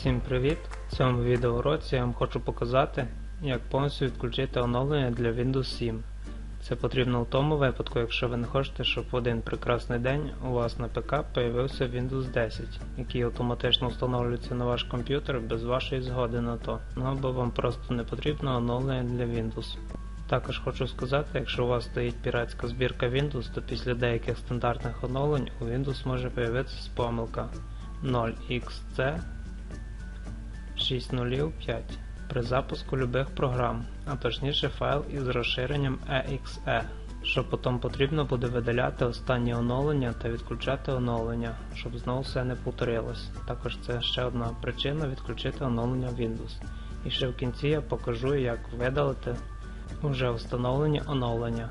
Всім привіт! В цьому відеоуроці я вам хочу показати, як повністю відключити оновлення для Windows 7. Це потрібно в тому випадку, якщо ви не хочете, щоб в один прекрасний день у вас на ПК появився Windows 10, який автоматично встановлюється на ваш комп'ютер без вашої згоди на то, ну або вам просто не потрібно оновлення для Windows. Також хочу сказати, якщо у вас стоїть піратська збірка Windows, то після деяких стандартних оновлень у Windows може появитися помилка 0xc 605 при запуску любих програм, а точніше файл із розширенням exe, що потім потрібно буде видаляти останні оновлення та відключати оновлення, щоб знову все не повторилось. Також це ще одна причина відключити оновлення Windows. І ще в кінці я покажу, як видалити вже встановлені оновлення.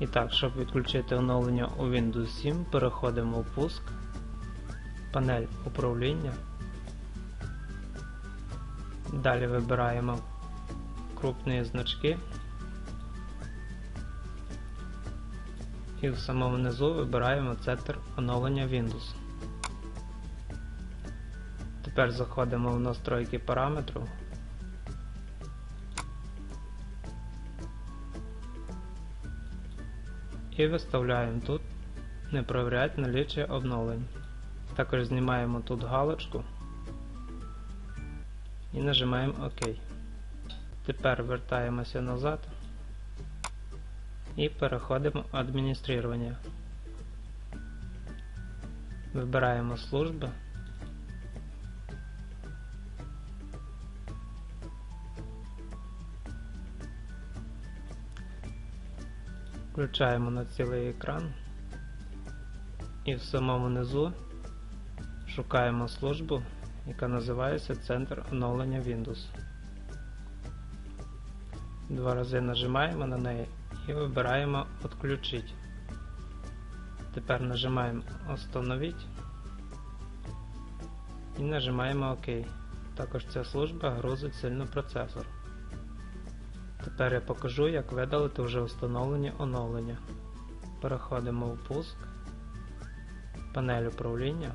І так, щоб відключити оновлення у Windows 7, переходимо в пуск, панель управління. Далі вибираємо крупні значки і в самому низу вибираємо центр оновлення Windows. Тепер заходимо в настройки параметрів. І виставляємо тут не проверяти наліччя обновлень. Також знімаємо тут галочку і нажимаємо ОК. Тепер вертаємося назад і переходимо в адміністрування. Вибираємо служби. Включаємо на цілий екран і в самому низу шукаємо службу яка називається Центр оновлення Windows. Два рази нажимаємо на неї і вибираємо Отключить. Тепер нажимаємо Остановить і нажимаємо ОК. Також ця служба грузить сильно процесор. Тепер я покажу, як видалити вже встановлені оновлення. Переходимо в пуск, панель управління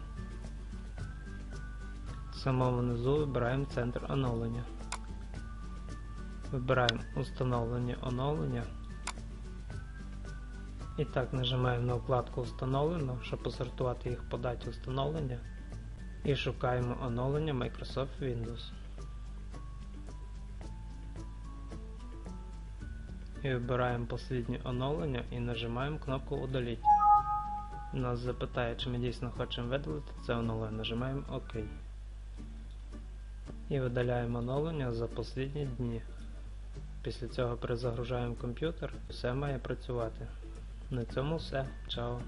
самому низу вибираємо центр оновлення. Вибираємо установлення оновлення. І так нажимаємо на вкладку Установлено, щоб посортувати їх по даті встановлення. І шукаємо оновлення Microsoft Windows. І вибираємо посліднє оновлення і нажимаємо кнопку Удаліть. Нас запитає, чи ми дійсно хочемо видалити це оновлення, нажимаємо ОК і видаляємо оновлення за останні дні. Після цього перезагружаємо комп'ютер, все має працювати. На цьому все. Чао!